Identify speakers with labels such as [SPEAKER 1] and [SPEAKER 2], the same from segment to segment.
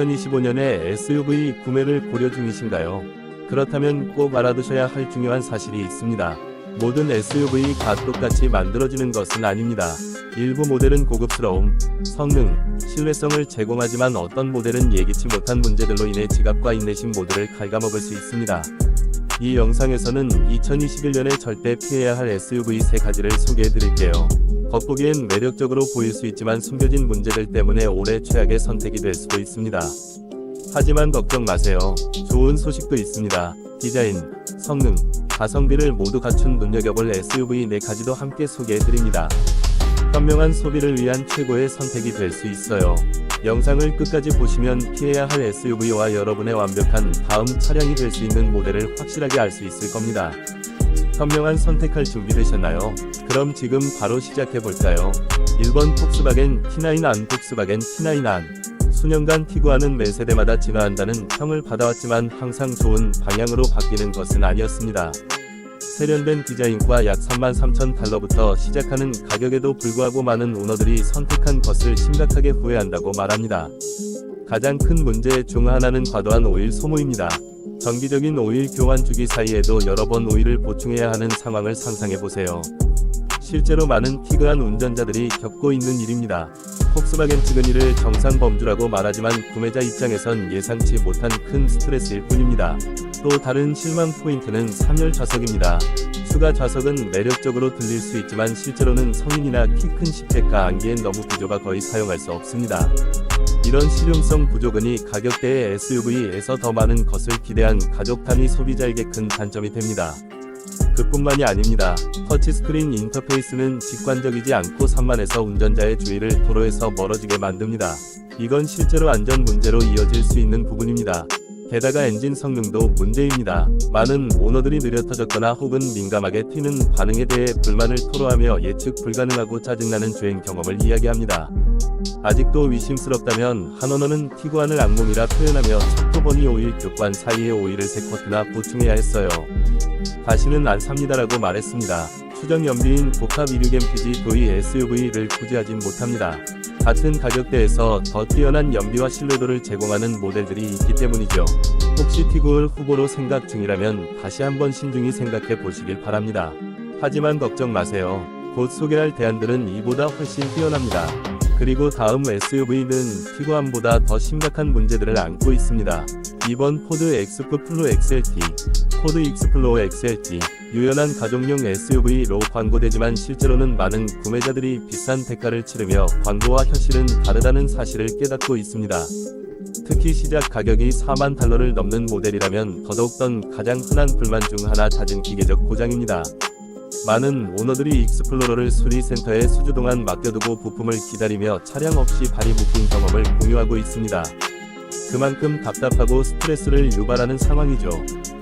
[SPEAKER 1] 2025년에 SUV 구매를 고려 중이신가요? 그렇다면 꼭 알아두셔야 할 중요한 사실이 있습니다. 모든 SUV가 똑같이 만들어지는 것은 아닙니다. 일부 모델은 고급스러움, 성능, 신뢰성을 제공하지만 어떤 모델은 예기치 못한 문제들로 인해 지갑과 인내심 모두를 갉아먹을 수 있습니다. 이 영상에서는 2021년에 절대 피해야 할 SUV 세 가지를 소개해 드릴게요. 겉보기엔 매력적으로 보일 수 있지만 숨겨진 문제들 때문에 올해 최악의 선택이 될 수도 있습니다. 하지만 걱정 마세요. 좋은 소식도 있습니다. 디자인, 성능, 가성비를 모두 갖춘 눈여겨볼 SUV 4가지도 함께 소개해 드립니다. 현명한 소비를 위한 최고의 선택이 될 수 있어요. 영상을 끝까지 보시면 피해야 할 SUV와 여러분의 완벽한 다음 차량이 될 수 있는 모델을 확실하게 알 수 있을 겁니다. 현명한 선택할 준비되셨나요? 그럼 지금 바로 시작해 볼까요? 1번 폭스바겐 T9 안 폭스바겐 T9 안 수년간 티구안은 매 세대마다 진화한다는 평을 받아왔지만 항상 좋은 방향으로 바뀌는 것은 아니었습니다. 세련된 디자인과 약 33,000 달러부터 시작하는 가격에도 불구하고 많은 오너들이 선택한 것을 심각하게 후회한다고 말합니다. 가장 큰 문제 중 하나는 과도한 오일 소모입니다. 정기적인 오일 교환 주기 사이에도 여러 번 오일을 보충해야 하는 상황을 상상해 보세요. 실제로 많은 티그한 운전자들이 겪고 있는 일입니다. 폭스바겐 측은 이를 정상 범주라고 말하지만 구매자 입장에선 예상치 못한 큰 스트레스일 뿐입니다. 또 다른 실망 포인트는 3열 좌석입니다. 추가 좌석은 매력적으로 들릴 수 있지만 실제로는 성인이나 키 큰 10대가 안기엔 너무 구조가 거의 사용할 수 없습니다. 이런 실용성 부족은이 가격대의 SUV에서 더 많은 것을 기대한 가족 단위 소비자에게 큰 단점이 됩니다. 그뿐만이 아닙니다. 터치스크린 인터페이스는 직관적이지 않고 산만해서 운전자의 주의를 도로에서 멀어지게 만듭니다. 이건 실제로 안전 문제로 이어질 수 있는 부분입니다. 게다가 엔진 성능도 문제입니다. 많은 오너들이 느려 터졌거나 혹은 민감하게 튀는 반응에 대해 불만을 토로하며 예측 불가능하고 짜증나는 주행 경험을 이야기합니다. 아직도 의심스럽다면 한 오너는 티구안을 악몽이라 표현하며 척도번이 오일 교관 사이에 오일을 세 코트나 보충해야 했어요. 다시는 안 삽니다라고 말했습니다. 추정 연비인 복합 26 MPG 도이 SUV를 구제하진 못합니다. 같은 가격대에서 더 뛰어난 연비와 신뢰도를 제공하는 모델들이 있기 때문이죠. 혹시 티구을 후보로 생각 중이라면 다시 한번 신중히 생각해 보시길 바랍니다. 하지만 걱정 마세요. 곧 소개할 대안들은 이보다 훨씬 뛰어납니다. 그리고 다음 SUV는 티구안보다 더 심각한 문제들을 안고 있습니다. 이번 포드 엑스프 플로 XLT, 포드 익스플로어 XLT, 유연한 가족용 SUV로 광고되지만 실제로는 많은 구매자들이 비싼 대가를 치르며 광고와 현실은 다르다는 사실을 깨닫고 있습니다. 특히 시작 가격이 4만 달러를 넘는 모델이라면 더더욱 던 가장 흔한 불만 중 하나 잦은 기계적 고장입니다. 많은 오너들이 익스플로러를 수리센터에 수주 동안 맡겨두고 부품을 기다리며 차량 없이 발이 묶인 경험을 공유하고 있습니다. 그만큼 답답하고 스트레스를 유발하는 상황이죠.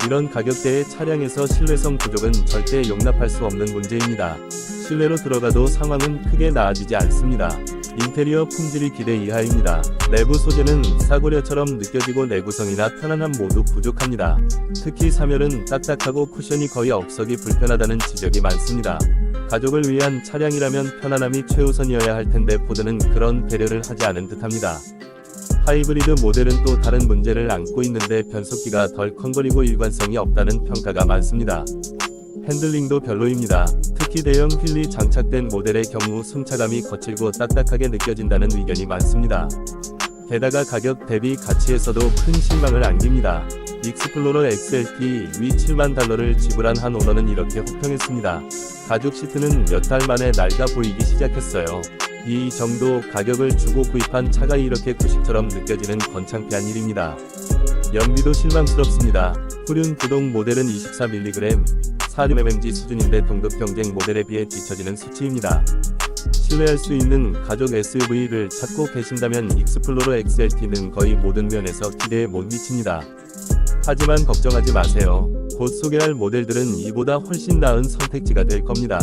[SPEAKER 1] 이런 가격대의 차량에서 신뢰성 부족은 절대 용납할 수 없는 문제입니다. 실내로 들어가도 상황은 크게 나아지지 않습니다. 인테리어 품질이 기대 이하입니다. 내부 소재는 사고려처럼 느껴지고 내구성이나 편안함 모두 부족합니다. 특히 3열은 딱딱하고 쿠션이 거의 없어기 불편하다는 지적이 많습니다. 가족을 위한 차량이라면 편안함이 최우선이어야 할 텐데 포드는 그런 배려를 하지 않은 듯합니다. 하이브리드 모델은 또 다른 문제를 안고 있는데 변속기가 덜 컹거리고 일관성이 없다는 평가가 많습니다. 핸들링도 별로입니다. 특히 대형 휠이 장착된 모델의 경우 승차감이 거칠고 딱딱하게 느껴진다는 의견이 많습니다. 게다가 가격 대비 가치에서도 큰 실망을 안깁니다. 익스플로러 XLT 위 7만 달러를 지불한 한 오너는 이렇게 호평했습니다. 가죽 시트는 몇 달 만에 낡아 보이기 시작했어요. 이 정도 가격을 주고 구입한 차가 이렇게 구식처럼 느껴지는 건창피한 일입니다. 연비도 실망스럽습니다. 후륜 구동 모델은 24mg, 46mmg 수준인데 동급 경쟁 모델에 비해 뒤처지는 수치입니다. 신뢰할 수 있는 가족 SUV를 찾고 계신다면 익스플로러 XLT는 거의 모든 면에서 기대에 못 미칩니다. 하지만 걱정하지 마세요. 곧 소개할 모델들은 이보다 훨씬 나은 선택지가 될 겁니다.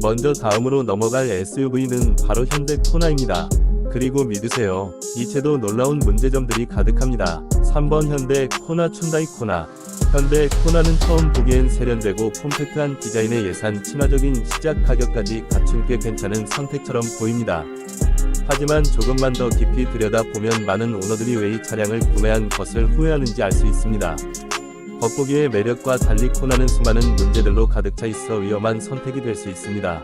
[SPEAKER 1] 먼저 다음으로 넘어갈 SUV는 바로 현대 코나입니다. 그리고 믿으세요. 이체도 놀라운 문제점들이 가득합니다. 3번 현대 코나 춘다이 코나. 현대 코나는 처음 보기엔 세련되고 콤팩트한 디자인의 예산 친화적인 시작 가격까지 갖춘 꽤 괜찮은 선택처럼 보입니다. 하지만 조금만 더 깊이 들여다보면 많은 오너들이 왜 이 차량을 구매한 것을 후회하는지 알 수 있습니다. 겉보기의 매력과 달리 코나는 수많은 문제들로 가득 차 있어 위험한 선택이 될 수 있습니다.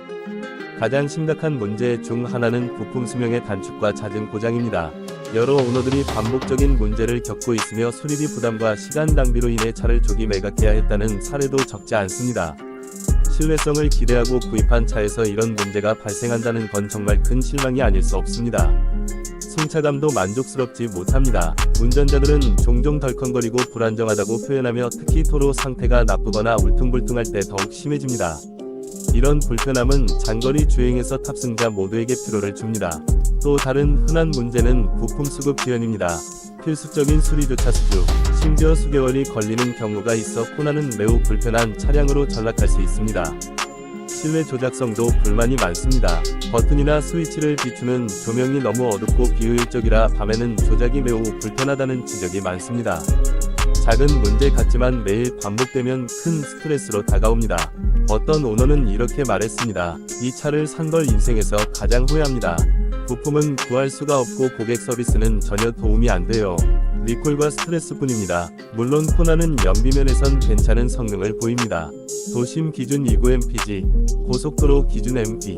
[SPEAKER 1] 가장 심각한 문제 중 하나는 부품 수명의 단축과 잦은 고장입니다. 여러 오너들이 반복적인 문제를 겪고 있으며 수리비 부담과 시간 낭비로 인해 차를 조기 매각해야 했다는 사례도 적지 않습니다. 신뢰성을 기대하고 구입한 차에서 이런 문제가 발생한다는 건 정말 큰 실망이 아닐 수 없습니다. 승차감도 만족스럽지 못합니다. 운전자들은 종종 덜컹거리고 불안정하다고 표현하며 특히 도로 상태가 나쁘거나 울퉁불퉁할 때 더욱 심해집니다. 이런 불편함은 장거리 주행에서 탑승자 모두에게 피로를 줍니다. 또 다른 흔한 문제는 부품 수급 지연입니다. 필수적인 수리조차 수주, 심지어 수개월이 걸리는 경우가 있어 코나는 매우 불편한 차량으로 전락할 수 있습니다. 실내 조작성도 불만이 많습니다. 버튼이나 스위치를 비추는 조명이 너무 어둡고 비효율적이라 밤에는 조작이 매우 불편하다는 지적이 많습니다. 작은 문제 같지만 매일 반복되면 큰 스트레스로 다가옵니다. 어떤 오너는 이렇게 말했습니다. 이 차를 산 걸 인생에서 가장 후회합니다. 부품은 구할 수가 없고 고객 서비스는 전혀 도움이 안 돼요. 리콜과 스트레스뿐입니다. 물론 코나는 연비면에선 괜찮은 성능을 보입니다. 도심 기준 29mpg, 고속도로 기준 MP.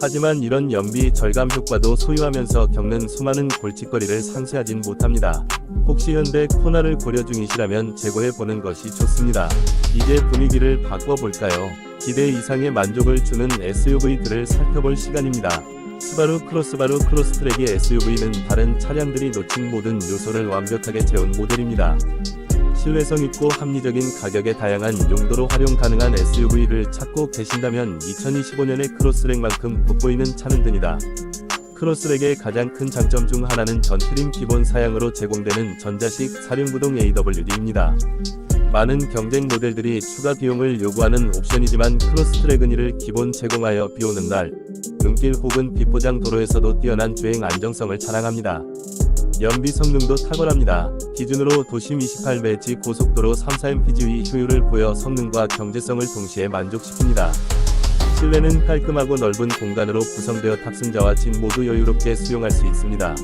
[SPEAKER 1] 하지만 이런 연비 절감 효과도 소유하면서 겪는 수많은 골칫거리를 상쇄하진 못합니다. 혹시 현대 코나를 고려 중이시라면 재고해 보는 것이 좋습니다. 이제 분위기를 바꿔볼까요? 기대 이상의 만족을 주는 SUV들을 살펴볼 시간입니다. 스바루 크로스바루 크로스트랙의 SUV는 다른 차량들이 놓친 모든 요소를 완벽하게 채운 모델입니다. 신뢰성 있고 합리적인 가격에 다양한 용도로 활용 가능한 SUV를 찾고 계신다면 2025년의 크로스랙만큼 돋보이는 차는 듭니다. 크로스랙의 가장 큰 장점 중 하나는 전트림 기본 사양으로 제공되는 전자식 사륜구동 AWD입니다. 많은 경쟁 모델들이 추가 비용을 요구하는 옵션이지만 크로스트랙은 이를 기본 제공하여 비 오는 날, 눈길 혹은 비포장 도로에서도 뛰어난 주행 안정성을 자랑합니다. 연비 성능도 탁월합니다. 기준으로 도심 28매지 고속도로 34mpg 효율을 보여 성능과 경제성을 동시에 만족시킵니다. 실내는 깔끔하고 넓은 공간으로 구성되어 탑승자와 진 모두 여유롭게 수용할 수 있습니다.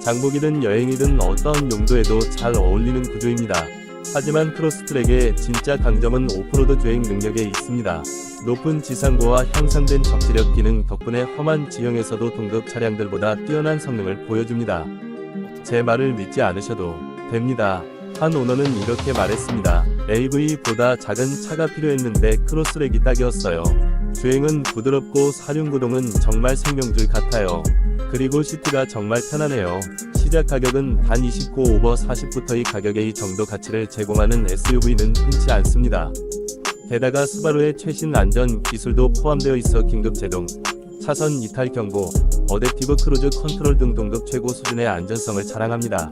[SPEAKER 1] 장복이든 여행이든 어떤 용도에도 잘 어울리는 구조입니다. 하지만 크로스트랙의 진짜 강점은 오프로드 주행 능력에 있습니다. 높은 지상고와 향상된 적지력 기능 덕분에 험한 지형에서도 동급 차량들보다 뛰어난 성능을 보여줍니다. 제 말을 믿지 않으셔도 됩니다. 한 오너는 이렇게 말했습니다. AV보다 작은 차가 필요했는데 크로스랙이 딱이었어요. 주행은 부드럽고 사륜구동은 정말 생명줄 같아요. 그리고 시트가 정말 편하네요. 시작 가격은 단 29 오버 40부터의 가격의 이 정도 가치를 제공하는 SUV는 흔치 않습니다. 게다가 스바루의 최신 안전 기술도 포함되어 있어 긴급 제동, 차선 이탈 경보, 어댑티브 크루즈 컨트롤 등 동급 최고 수준의 안전성을 자랑합니다.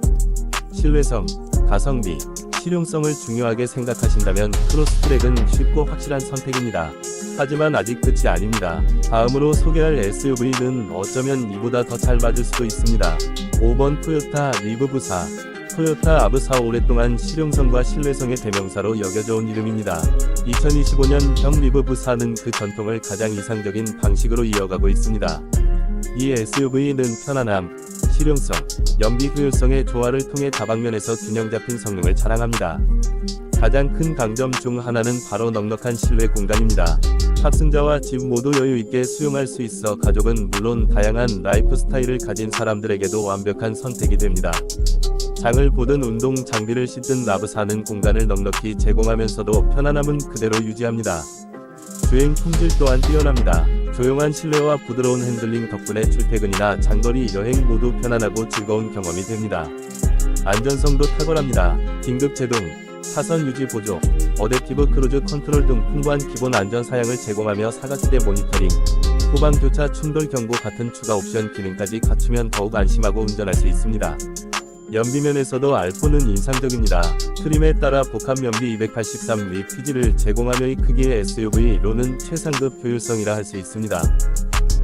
[SPEAKER 1] 신뢰성, 가성비, 실용성을 중요하게 생각하신다면 크로스트랙은 쉽고 확실한 선택입니다. 하지만 아직 끝이 아닙니다. 다음으로 소개할 SUV는 어쩌면 이보다 더 잘 맞을 수도 있습니다. 5번 토요타 리브부사 토요타 아브사 오랫동안 실용성과 신뢰성의 대명사로 여겨져 온 이름입니다. 2025년 형 리브 부사는 그 전통을 가장 이상적인 방식으로 이어가고 있습니다. 이 SUV는 편안함, 실용성, 연비 효율성의 조화를 통해 다방면에서 균형 잡힌 성능을 자랑합니다. 가장 큰 강점 중 하나는 바로 넉넉한 실내 공간입니다. 탑승자와 집 모두 여유 있게 수용할 수 있어 가족은 물론 다양한 라이프 스타일을 가진 사람들에게도 완벽한 선택이 됩니다. 장을 보든 운동 장비를 씻든 라브사는 공간을 넉넉히 제공하면서도 편안함은 그대로 유지합니다. 주행 품질 또한 뛰어납니다. 조용한 실내와 부드러운 핸들링 덕분에 출퇴근이나 장거리 여행 모두 편안하고 즐거운 경험이 됩니다. 안전성도 탁월합니다. 긴급 제동, 차선 유지 보조, 어댑티브 크루즈 컨트롤 등 풍부한 기본 안전 사양을 제공하며 사각지대 모니터링, 후방 교차 충돌 경보 같은 추가 옵션 기능까지 갖추면 더욱 안심하고 운전할 수 있습니다. 연비면에서도 알포는 인상적입니다. 트림에 따라 복합 연비 283mm PG를 제공하며 이 크기의 SUV로는 최상급 효율성이라 할 수 있습니다.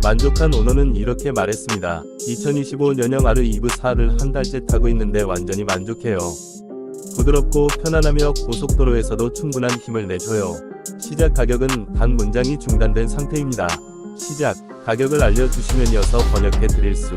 [SPEAKER 1] 만족한 오너는 이렇게 말했습니다. 2025년형 아르 이브 4를 한 달째 타고 있는데 완전히 만족해요. 부드럽고 편안하며 고속도로에서도 충분한 힘을 내줘요. 시작 가격은 단 문장이 중단된 상태입니다. 시작 가격을 알려주시면 이어서 번역해 드릴 수